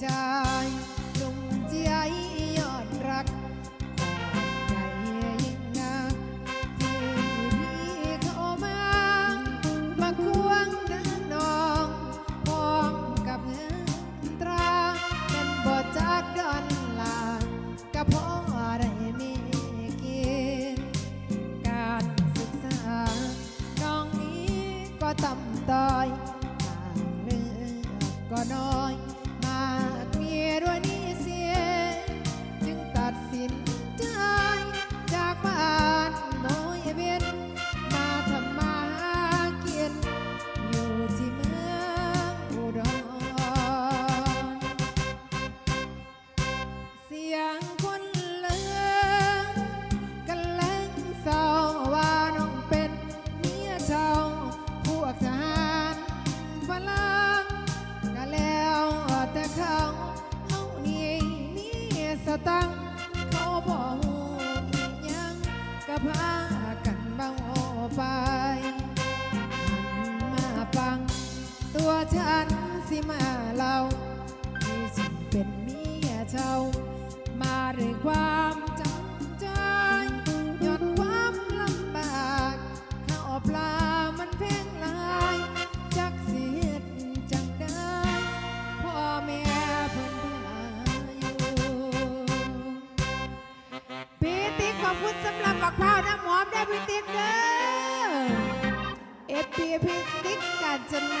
ใจจงใจยอดรักขอบใจยิ่งนักที่พี่เข้ามา มาควงดังน้องพร้อมกับเงินตราเป็นบ่จากดอนลาก็พอได้มีกิน การศึกษา น้องนี้ก็ต่ำต้อยทางเลือกก็น้อย สินใจจากบ้านน้อยเวียนมาทำมาหากินอยู่ที่เมืองอุดรเสียงคนเลือกันแล้งเศร้าว่าน้องเป็นเมียเจ้าพวกทหารฝรั่งก็แล้วแต่เขาเขานี่มีสตังค์ พากันเบาไปหันมาฟัง ตัวฉันสิมาเล่าที่ฉันเป็นเมียเจ้ามาด้วยควา บักเป้าวน้ำหอมได้พี่ติ๊กเด้อเอฟพีพี่ติ๊กกาญจน